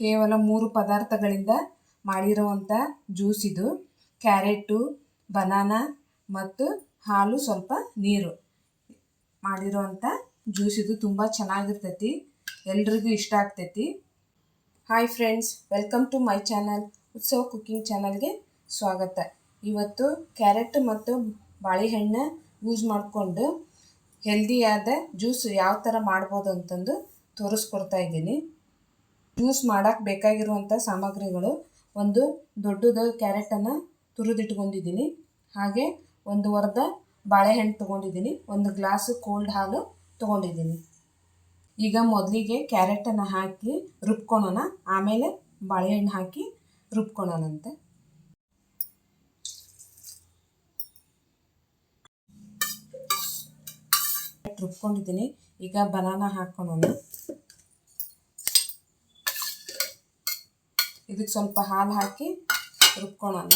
ಕೇವಲ ಮೂರು ಪದಾರ್ಥಗಳಿಂದ ಮಾಡಿರುವಂಥ ಜ್ಯೂಸ್ ಇದು. ಕ್ಯಾರೆಟು, ಬನಾನಾ ಮತ್ತು ಹಾಲು ಸ್ವಲ್ಪ ನೀರು. ಮಾಡಿರುವಂಥ ಜ್ಯೂಸ್ ಇದು ತುಂಬ ಚೆನ್ನಾಗಿರ್ತೈತಿ. ಎಲ್ರಿಗೂ ಇಷ್ಟ ಆಗ್ತೈತಿ. Hi friends, welcome to my channel. Utsava cooking ಚಾನಲ್ಗೆ ಸ್ವಾಗತ. ಇವತ್ತು ಕ್ಯಾರೆಟ್ ಮತ್ತು ಬಾಳೆಹಣ್ಣು ಯೂಸ್ ಮಾಡಿಕೊಂಡು ಹೆಲ್ದಿಯಾದ ಜ್ಯೂಸ್ ಯಾವ ಥರ ಮಾಡ್ಬೋದು ಅಂತಂದು ತೋರಿಸ್ಕೊಡ್ತಾ ಇದ್ದೀನಿ. ಜ್ಯೂಸ್ ಮಾಡೋಕ್ಕೆ ಬೇಕಾಗಿರುವಂಥ ಸಾಮಗ್ರಿಗಳು ಒಂದು ದೊಡ್ಡದು ಕ್ಯಾರೆಟನ್ನು ತುರಿದಿಟ್ಕೊಂಡಿದ್ದೀನಿ. ಹಾಗೆ ಒಂದು ವರ್ಧ ಬಾಳೆಹಣ್ಣು ತೊಗೊಂಡಿದ್ದೀನಿ. ಒಂದು ಗ್ಲಾಸು ಕೋಲ್ಡ್ ಹಾಲು ತೊಗೊಂಡಿದ್ದೀನಿ. ಈಗ ಮೊದಲಿಗೆ ಕ್ಯಾರೆಟನ್ನು ಹಾಕಿ ರುಬ್ಕೊಳೋಣ. ಆಮೇಲೆ ಬಾಳೆಹಣ್ಣು ಹಾಕಿ ರುಬ್ಕೊಳೋಣಂತೆ. ರುಬ್ಕೊಂಡಿದ್ದೀನಿ. ಈಗ ಬನಾನ ಹಾಕ್ಕೊಳೋಣ ಇದಕ್ಕೆ ಸ್ವಲ್ಪ ಹಾಲು ಹಾಕಿ ರುಬ್ಕೊಳೋಣ.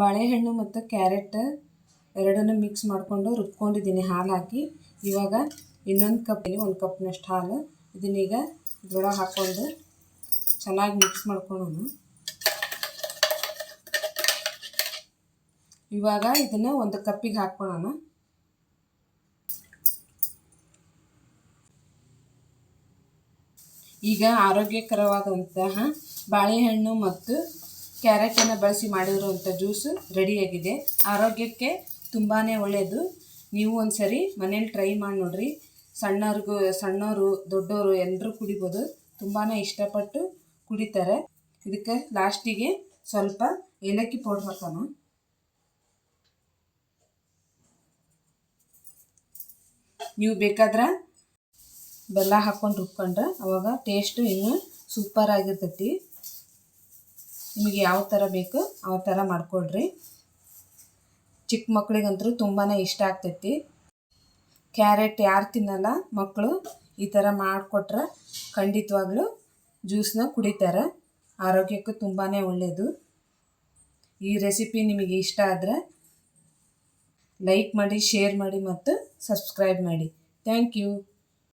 ಬಾಳೆಹಣ್ಣು ಮತ್ತು ಕ್ಯಾರೆಟ್ ಎರಡನ್ನೂ ಮಿಕ್ಸ್ ಮಾಡಿಕೊಂಡು ರುಬ್ಕೊಂಡಿದ್ದೀನಿ ಹಾಲು ಹಾಕಿ. ಇವಾಗ ಇನ್ನೊಂದು ಕಪ್ಪಲ್ಲಿ ಒಂದು ಕಪ್ನಷ್ಟು ಹಾಲು. ಇದನ್ನೀಗ ಇದ್ರೊಳಗೆ ಹಾಕ್ಕೊಂಡು ಚೆನ್ನಾಗಿ ಮಿಕ್ಸ್ ಮಾಡ್ಕೊಳ್ಳೋಣ ಇವಾಗ ಇದನ್ನು ಒಂದು ಕಪ್ಪಿಗೆ ಹಾಕ್ಕೊಳ್ಳೋಣ ಈಗ ಆರೋಗ್ಯಕರವಾದಂತಹ ಬಾಳೆಹಣ್ಣು ಮತ್ತು ಕ್ಯಾರೆಟನ್ನು ಬಳಸಿ ಮಾಡಿರುವಂಥ ಜ್ಯೂಸು ರೆಡಿಯಾಗಿದೆ. ಆರೋಗ್ಯಕ್ಕೆ ತುಂಬಾ ಒಳ್ಳೆಯದು ನೀವು ಒಂದು ಸರಿ ಮನೇಲಿ ಟ್ರೈ ಮಾಡಿ ನೋಡಿರಿ. ಸಣ್ಣವ್ರಿಗೂ, ಸಣ್ಣವರು, ದೊಡ್ಡವರು ಎಲ್ಲರೂ ಕುಡಿಬೋದು. ತುಂಬಾ ಇಷ್ಟಪಟ್ಟು ಕುಡಿತಾರೆ. ಇದಕ್ಕೆ ಲಾಸ್ಟಿಗೆ ಸ್ವಲ್ಪ ಏಲಕ್ಕಿ ಪೌಡ್ರ್ ಹಾಕೋಣ. ನೀವು ಬೇಕಾದ್ರೆ ಬೆಲ್ಲ ಹಾಕ್ಕೊಂಡು ರುಬ್ಕೊಂಡ್ರೆ ಅವಾಗ ಟೇಸ್ಟು ಇನ್ನೂ ಸೂಪರ್ ಆಗಿರ್ತೈತಿ. ನಿಮಗೆ ಯಾವ ಥರ ಬೇಕು ಆ ಥರ ಮಾಡಿಕೊಡ್ರಿ ಚಿಕ್ಕ ಮಕ್ಳಿಗಂತೂ ತುಂಬಾ ಇಷ್ಟ ಆಗ್ತೈತಿ. ಕ್ಯಾರೆಟ್ ಯಾರು ತಿನ್ನಲ್ಲ ಮಕ್ಕಳು ಈ ಥರ ಮಾಡಿಕೊಟ್ರೆ ಖಂಡಿತವಾಗ್ಲೂ ಜ್ಯೂಸನ್ನ ಕುಡಿತಾರೆ. ಆರೋಗ್ಯಕ್ಕೂ ತುಂಬಾ ಒಳ್ಳೆಯದು ಈ ರೆಸಿಪಿ ನಿಮಗೆ ಇಷ್ಟ ಆದರೆ ಲೈಕ್ ಮಾಡಿ ಶೇರ್ ಮಾಡಿ ಮತ್ತು ಸಬ್ಸ್ಕ್ರೈಬ್ ಮಾಡಿ. Thank you